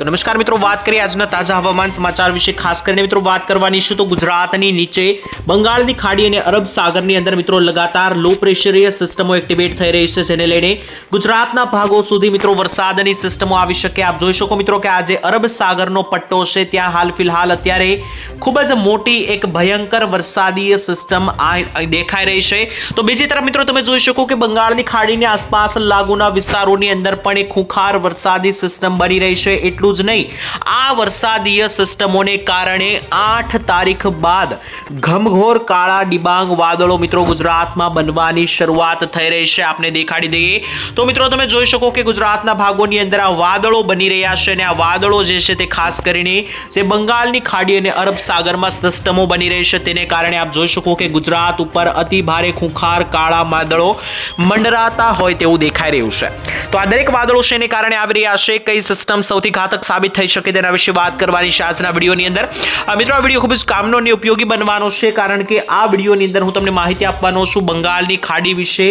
તો નમસ્કાર મિત્રો, વાત કરીએ આજના તાજા હવામાન સમાચાર વિશે. ખાસ કરીને મિત્રો, વાત કરવાની છે તો ગુજરાતની નીચે, બંગાળની ખાડી અને અરબ સાગરની અંદર મિત્રો, લગાતાર લો પ્રેશરીય સિસ્ટમો એક્ટિવેટ થઈ રહી છે, જેને લઈને ગુજરાતના ભાગો સુધી મિત્રો, વરસાદની સિસ્ટમો આવી શકે. આપ જોઈ શકો મિત્રો કે આજે અરબ સાગરનો પટ્ટો છે, ત્યાં હાલ ફિલહાલ અત્યારે ખૂબ જ મોટી એક ભયંકર વરસાદીય સિસ્ટમ આ દેખાઈ રહી છે. તો બીજી તરફ મિત્રો, તમે જોઈ શકો કે બંગાળની ખાડીની આસપાસ લાગુના વિસ્તારોની અંદર પણ એક ખૂંખાર વરસાદી સિસ્ટમ બની રહી છે. એટલું જ નહીં. આ વરસાદીય સિસ્ટમોને કારણે આઠ તારીખ બાદ ઘમઘોર કાળા ડિબાંગ વાદળો મિત્રો ગુજરાતમાં બનવાની શરૂઆત થઈ રહી છે. આપને દેખાડી દઈએ. તો મિત્રો, તમે જોઈ શકો કે ગુજરાતના ભાગોની અંદર આ વાદળો બની રહ્યા છે અને આ વાદળો જે છે તે ખાસ કરીને જે બંગાળની ખાડી અને અરબ સાગરમાં સિસ્ટમો બની રહી છે તેને કારણે આપ જોઈ શકો કે ગુજરાત ઉપર અતિ ભારે ખૂંખાર કાળા વાદળો મંડરાતા હોય તેવું દેખાઈ રહ્યું છે. તો આ દરેક વાદળો છે એને કારણે આવી રહ્યા છે. કઈ સિસ્ટમ સૌથી ઘાતક સાબિત થઈ શકે તેના વિશે વાત કરવાની છે આજના વિડીયોની અંદર. મિત્રો, આ વીડિયો ખૂબ જ કામનો અને ઉપયોગી બનવાનો છે કારણ કે આ વિડીયોની અંદર હું તમને માહિતી આપવાનો છું બંગાળની ખાડી વિશે.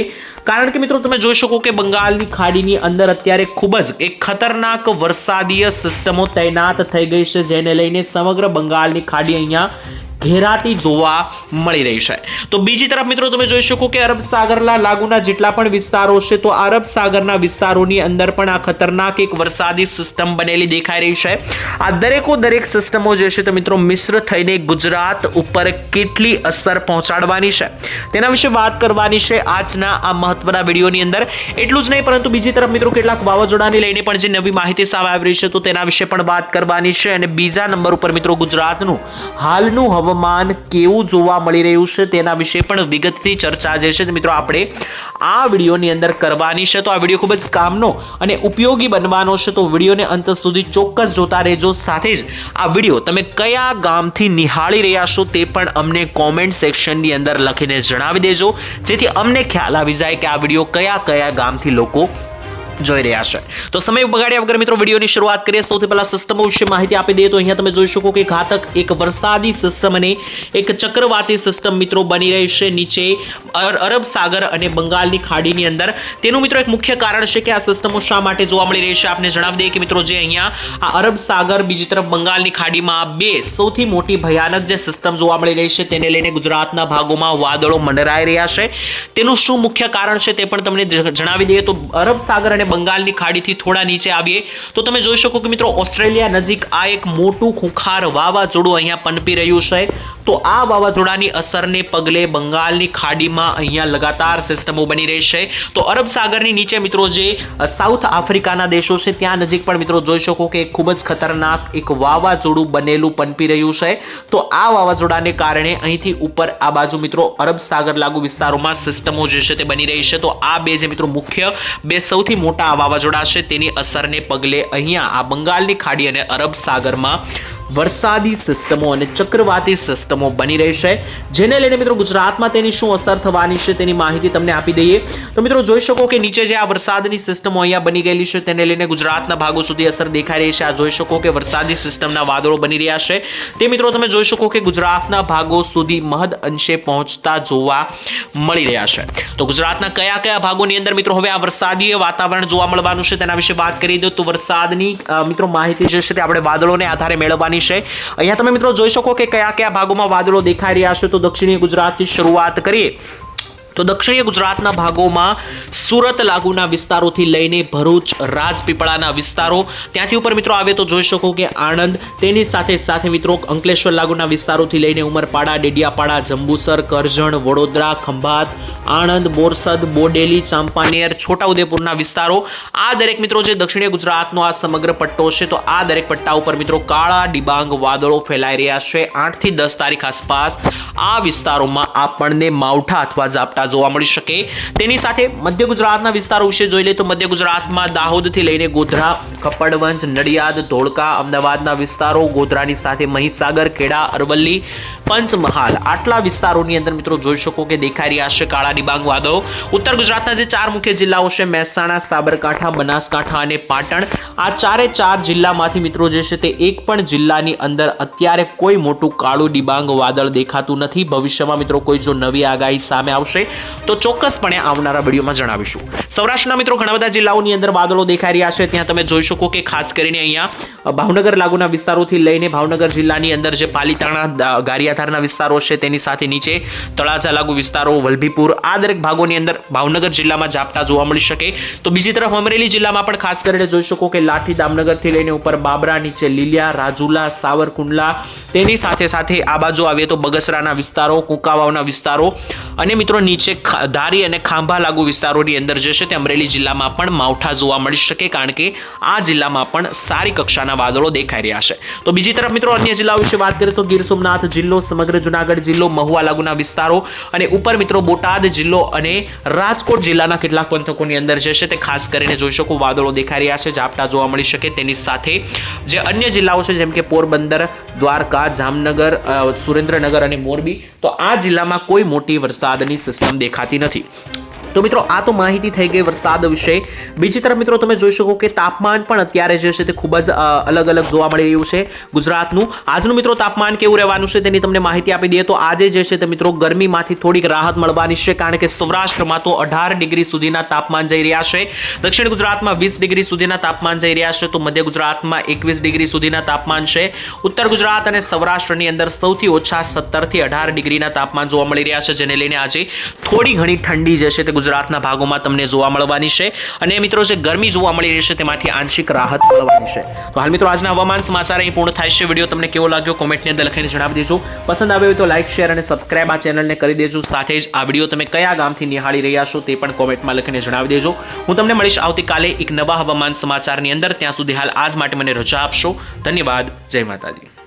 કારણ કે મિત્રો, તમે જોઈ શકો કે બંગાળની ખાડીની અંદર અત્યારે ખૂબ જ એક ખતરનાક વરસાદીય સિસ્ટમો તૈનાત થઈ ગઈ છે, જેને લઈને સમગ્ર બંગાળની ખાડી અહીંયા ઘેરાતી જોવા મળી રહી છે. તો બીજી તરફ મિત્રો તમે જોઈ શકો કે અરબ સાગરના લાગુના જેટલા પણ વિસ્તારો છે, તો અરબ સાગરના વિસ્તારોની અંદર પણ આ ખતરનાક એક વરસાદી સિસ્ટમ બનેલી દેખાઈ રહી છે. આ દરેકો દરેક સિસ્ટમો જે છે તો મિત્રો મિશ્ર થઈને ગુજરાત ઉપર કેટલી અસર પહોંચાડવાની છે. તેના વિશે વાત કરવાની છે આજના આ મહત્વના વિડીયોની અંદર. એટલું જ નહીં, પરંતુ બીજી તરફ મિત્રો કેટલાક વાવાઝોડાને લઈને પણ જે નવી માહિતી સામે આવી રહી છે, તો તેના વિશે પણ વાત કરવાની છે. અને બીજા નંબર ઉપર મિત્રો ગુજરાતનું હાલનું હવામાન કેવું જોવા મળી રહ્યું છે તેના વિશે પણ વિગતથી ચર્ચા જે છે મિત્રો આપણે આ વિડીયોની અંદર કરવાની છે. તો આ વીડિયો ખૂબ જ કામનો અને ઉપયોગી બનવાનો છે. તો વિડીયોને અંત સુધી ચોક્કસ જોતા રહેજો. સાથે જ આ વીડિયો તમે કયા ગામથી નિહાળી રહ્યા છો તે પણ અમને કોમેન્ટ સેક્શનની અંદર લખીને જણાવી દેજો. જેથી અમને ખ્યાલ આવી જાય કે આ વીડિયો કયા કયા ગામથી લોકો જોઈ રહ્યા છે. તો સમય બગાડ્યા વગર મિત્રો વિડીયોની શરૂઆત કરીએ. સૌથી પહેલા સિસ્ટમો વિશે માહિતી આપી દઈએ તો અહીંયા તમે જોઈ શકો કે ઘાતક એક વરસાદી સિસ્ટમ અને એક ચક્રવાતી સિસ્ટમ મિત્રો બની રહી છે નીચે અર- અરબ સાગર અને બંગાળની ખાડીની અંદર. તેનું મિત્રો એક મુખ્ય કારણ છે કે આ સિસ્ટમો શા માટે જોવા મળી રહી છે? આપને જણાવી દઈએ કે મિત્રો જે અહીંયા આ અરબ સાગર, બીજી તરફ બંગાળની ખાડીમાં બે સૌથી મોટી ભયાનક જે સિસ્ટમ જોવા મળી રહી છે તેને લઈને ગુજરાતના ભાગોમાં વાદળો મંડરાઈ રહ્યા છે. તેનું શું મુખ્ય કારણ છે તે પણ તમને જણાવી દઈએ. તો અરબ સાગર અને બંગાળની ખાડીથી થોડા નીચે આવીએ. તો તમે જોઈ શકો કે મિત્રો, ઓસ્ટ્રેલિયા નજીક આ એક મોટું ખુખાર વાવાઝોડું અહીંયા પનપી રહ્યું છે. તો આ વાવાઝોડાની અસરને પગલે બંગાળની ખાડીમાં અહીંયા લગાતાર સિસ્ટમો બની રહી છે. તો અરબ સાગરની નીચે મિત્રો જે સાઉથ આફ્રિકાના દેશો છે, ત્યાં નજીક પણ મિત્રો જોઈ શકો કે ખૂબ જ ખતરનાક એક વાવાઝોડું બનેલું પનપી રહ્યું છે. તો આ વાવાઝોડાને કારણે અહીંથી ઉપર આ બાજુ મિત્રો અરબ સાગર લાગુ વિસ્તારોમાં સિસ્ટમો જે છે તે બની રહી છે. તો આ બે જે મિત્રો મુખ્ય, બે સૌથી મોટા આ વાવાઝોડા છે. તેની અસરને પગલે અહીંયા આ બંગાળની ખાડી અને અરબ સાગરમાં વરસાદી સિસ્ટમો અને ચક્રવાતી સિસ્ટમો બની રહી છે. જેને લઈને મિત્રો ગુજરાતમાં તેની શું અસર થવાની છે તેની માહિતી તમને આપી દઈએ. તો મિત્રો જોઈ શકો કે નીચે જે આ વરસાદની સિસ્ટમો અહીંયા બની ગયેલી છે તેને લઈને ગુજરાતના ભાગો સુધી અસર દેખાઈ રહી છે. આ જોઈ શકો કે વરસાદી સિસ્ટમના વાદળો બની રહ્યા છે. તે મિત્રો તમે જોઈ શકો કે ગુજરાતના ભાગો સુધી મહદ અંશે પહોંચતા જોવા મળી રહ્યા છે. તો ગુજરાતના કયા કયા ભાગોની અંદર મિત્રો હવે આ વરસાદીય વાતાવરણ જોવા મળવાનું છે તેના વિશે વાત કરી દો. તો વરસાદની મિત્રો માહિતી જે છે તે આપણે વાદળોને આધારે મેળવવાની છે. અહીંયા તમે મિત્રો જોઈ શકો કે કયા કયા ભાગોમાં વાદળો દેખાઈ રહ્યા છે. તો દક્ષિણીય ગુજરાતથી શરૂઆત કરીએ. તો દક્ષિણીય ગુજરાતના ભાગોમાં સુરત લાગુના વિસ્તારોથી લઈને ભરૂચ, રાજપીપળાના વિસ્તારો. ત્યાંથી ઉપર મિત્રો આવે તો જોઈ શકો કે આણંદ, તેની સાથે સાથે મિત્રો અંકલેશ્વર લાગુના વિસ્તારોથી લઈને ઉમરપાડા, ડેડિયાપાડા, જંબુસર, કરજણ, વડોદરા, ખંભાત, આણંદ, બોરસદ, બોડેલી, ચાંપાનેર, છોટાઉદેપુરના વિસ્તારો. આ દરેક મિત્રો જે દક્ષિણીય ગુજરાતનો આ સમગ્ર પટ્ટો છે, તો આ દરેક પટ્ટા ઉપર મિત્રો કાળા, ડિબાંગ વાદળો ફેલાઈ રહ્યા છે. આઠથી દસ તારીખ આસપાસ આ વિસ્તારોમાં આપણને માવઠા અથવા ઝાપટા જોવા મળી શકે. તેની સાથે મધ્ય ગુજરાતના વિસ્તારો વિશે જોઈ લઈએ તો મધ્ય ગુજરાતમાં દાહોદથી લઈને ગોધરા કપડવંજ નડિયાદ, ધોળકા, અમદાવાદના વિસ્તારો, ગોધરાની સાથે મહીસાગર, ખેડા, અરવલ્લી, પંચમહાલ આટલા વિસ્તારોની અંદર મિત્રો જોઈ શકો કે દેખાઈ રહ્યા છે કાળા ડિબાંગ વાદળો. ઉત્તર ગુજરાતના જે ચાર મુખ્ય જિલ્લાઓ છે, મહેસાણા, સાબરકાંઠા, બનાસકાંઠા અને પાટણ, આ ચારે ચાર જિલ્લામાંથી મિત્રો જે છે તે એક પણ જિલ્લાની અંદર અત્યારે કોઈ મોટું કાળું ડિબાંગ વાદળ દેખાતું નથી. ભવિષ્યમાં મિત્રો કોઈ જો નવી આગાહી સામે આવશે તો ચોક્કસપણે આવનારા વિડીયોમાં જણાવીશું. સૌરાષ્ટ્રના મિત્રો ઘણા બધા જિલ્લાઓની અંદર વાદળો દેખાઈ રહ્યા છે. ત્યાં તમે જોઈ શકો કે ખાસ કરીને અહીંયા ભાવનગર લાગુના વિસ્તારોથી લઈને ભાવનગર જિલ્લાની અંદર જે પાલીતાણા ગારિયાધારના વિસ્તારો છે તેની સાથે નીચે તળાજા લાગુ વિસ્તારો, વલભીપુર, આ દરેક ભાગોની અંદર ભાવનગર જિલ્લામાં ઝાપટા જોવા મળી શકે. તો બીજી તરફ અમરેલી જિલ્લામાં પણ ખાસ કરીને જોઈ શકો કે લાઠી દામનગરથી લઈને ઉપર બાબરા, નીચે લીલિયા, રાજુલા, સાવરકુંડલા તેની સાથે સાથે આ બાજુ આવીએ તો બગસરાના વિસ્તારો, કુંકાવાવના વિસ્તારો. અને મિત્રો નીચે ધારી અને ખાંભા લાગુ વિસ્તારોની અંદર જે છે તે અમરેલી જિલ્લામાં પણ માવઠા જોવા મળી શકે કારણ કે આ જિલ્લામાં પણ સારી કક્ષાના વાદળો દેખાઈ રહ્યા છે. તો બીજી તરફ મિત્રો અન્ય જિલ્લાઓ વિશે વાત કરીએ તો ગીર સોમનાથ જિલ્લો, સમગ્ર જુનાગઢ જિલ્લો, મહુવા લાગુના વિસ્તારો અને ઉપર મિત્રો બોટાદ જિલ્લો અને રાજકોટ જિલ્લાના કેટલાક પંથકોની અંદર જે છે તે ખાસ કરીને જોઈ શકો વાદળો દેખાઈ રહ્યા છે, ઝાપટા જોવા મળી શકે તેની સાથે જે અન્ય જિલ્લાઓ છે જેમ કે પોરબંદર, દ્વારકા, જામનગર સુરેન્દ્રનગર અને મોરબી તો આ જિલ્લામાં કોઈ મોટી વરસાદની સિસ્ટમ દેખાતી નથી. તો મિત્રો, આ તો માહિતી થઈ ગઈ વરસાદ વિશે. બીજી તરફ મિત્રો, તમે જોઈ શકો કે તાપમાન પણ અત્યારે જે છે તે ખૂબ જ અલગ અલગ જોવા મળી રહ્યું છે ગુજરાતનું. આજનું મિત્રો, તાપમાન કેવું રહેવાનું છે તેની તમને માહિતી આપી દઈએ. તો આજે જે છે તે મિત્રો, ગરમીમાંથી થોડીક રાહત મળવાની છે, કારણ કે સૌરાષ્ટ્રમાં તો અઢાર ડિગ્રી સુધીના તાપમાન જઈ રહ્યા છે. દક્ષિણ ગુજરાતમાં વીસ ડિગ્રી સુધીના તાપમાન જઈ રહ્યા છે. તો મધ્ય ગુજરાતમાં એકવીસ ડિગ્રી સુધીના તાપમાન છે. ઉત્તર ગુજરાત અને સૌરાષ્ટ્રની અંદર સૌથી ઓછા સત્તરથી અઢાર ડિગ્રીના તાપમાન જોવા મળી રહ્યા છે. જેને લઈને આજે થોડી ઘણી ઠંડી જે છે તે ગુજરાતના ભાગોમાં તમને જોવા મળવાની છે. અને મિત્રો, જે ગરમી જોવા મળી રહી છે, તેમાંથી આંશિક રાહત મળવાની છે. તો હાલ મિત્રો, આજના હવામાન સમાચાર અહીં પૂર્ણ થાય છે. વીડિયો તમને કેવો લાગ્યો, કોમેન્ટની અંદર લખીને જણાવી દેજો. પસંદ આવ્યો તો લાઈક, શેર અને સબસ્ક્રાઇબ આ ચેનલને કરી દેજો. સાથે જ આ વીડિયો તમે કયા ગામથી નિહાળી રહ્યા છો, તે પણ કોમેન્ટમાં લખીને જણાવી દેજો. હું તમને મળીશ આવતીકાલે એક નવા હવામાન સમાચારની અંદર. ત્યાં સુધી હાલ આજ માટે મને રજા આપશો. ધન્યવાદ. જય માતાજી.